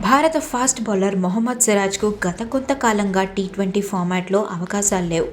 భారత fast bowler Mohammed సిరాజ్కు గత కొంతకాలంగా టీ ట్వంటీ ఫార్మాట్లో అవకాశాలు లేవు.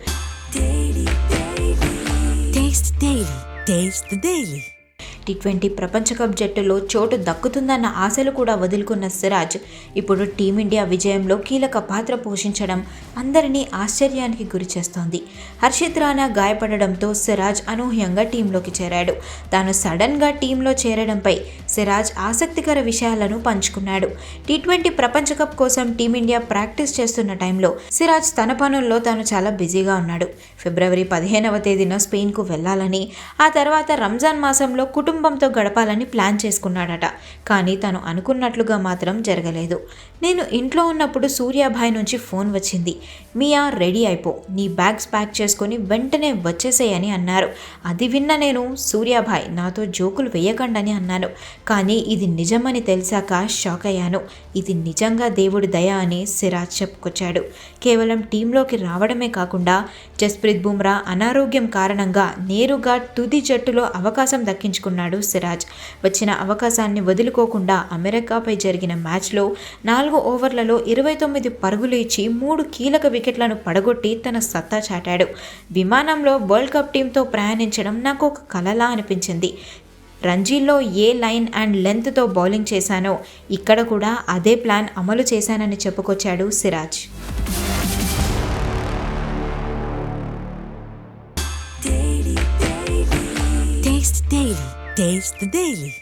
టీ ట్వంటీ ప్రపంచ కప్ జట్టులో చోటు దక్కుతుందన్న ఆశలు కూడా వదులుకున్న సిరాజ్ ఇప్పుడు టీమిండియా విజయంలో కీలక పాత్ర పోషించడం అందరినీ ఆశ్చర్యానికి గురిచేస్తోంది హర్షిత్ రాణా గాయపడడంతో సిరాజ్ అనూహ్యంగా టీంలోకి చేరాడు. తాను సడన్గా టీంలో చేరడంపై సిరాజ్ ఆసక్తికర విషయాలను పంచుకున్నాడు. టీ ట్వంటీ ప్రపంచ కప్ కోసం టీమిండియా ప్రాక్టీస్ చేస్తున్న టైంలో సిరాజ్ తన పనుల్లో తాను చాలా బిజీగా ఉన్నాడు. ఫిబ్రవరి పదిహేనవ తేదీన స్పెయిన్కు వెళ్ళాలని ఆ తర్వాత రంజాన్ మాసంలో కుటుంబ కుటుంబంతో గడపాలని ప్లాన్ చేసుకున్నాడట. కానీ తను అనుకున్నట్లుగా మాత్రం జరగలేదు. నేను ఇంట్లో ఉన్నప్పుడు సూర్యాభాయ్ నుంచి ఫోన్ వచ్చింది. మియా రెడీ అయిపో. నీ బ్యాగ్స్ ప్యాక్ చేసుకొని వెంటనే వచ్చేసేయని అన్నారు. అది విన్న నేను సూర్యాభాయ్ నాతో జోకులు వేయకండని అన్నాను. కానీ ఇది నిజమని తెలిసాక షాక్ అయ్యాను. ఇది నిజంగా దేవుడి దయ అని సిరాజ్ చెప్పుకొచ్చాడు. కేవలం టీంలోకి రావడమే కాకుండా జస్ప్రీత్ బుమ్రా అనారోగ్యం కారణంగా నేరుగా తుది జట్టులో అవకాశం దక్కించుకున్నాడు. సిరాజ్. వచ్చిన అవకాశాన్ని వదులుకోకుండా అమెరికాపై జరిగిన మ్యాచ్లో నాలుగు ఓవర్లలో ఇరవై తొమ్మిది పరుగులు ఇచ్చి మూడు కీలక వికెట్లను పడగొట్టి తన సత్తా చాటాడు. విమానంలో వరల్డ్ కప్ టీంతో ప్రయాణించడం నాకు ఒక కలలా అనిపించింది. రంజీల్లో ఏ లైన్ అండ్ లెంత్తో బౌలింగ్ చేశానో ఇక్కడ కూడా అదే ప్లాన్ అమలు చేశానని చెప్పుకొచ్చాడు Siraj. Taste Daily. Taste the Daily.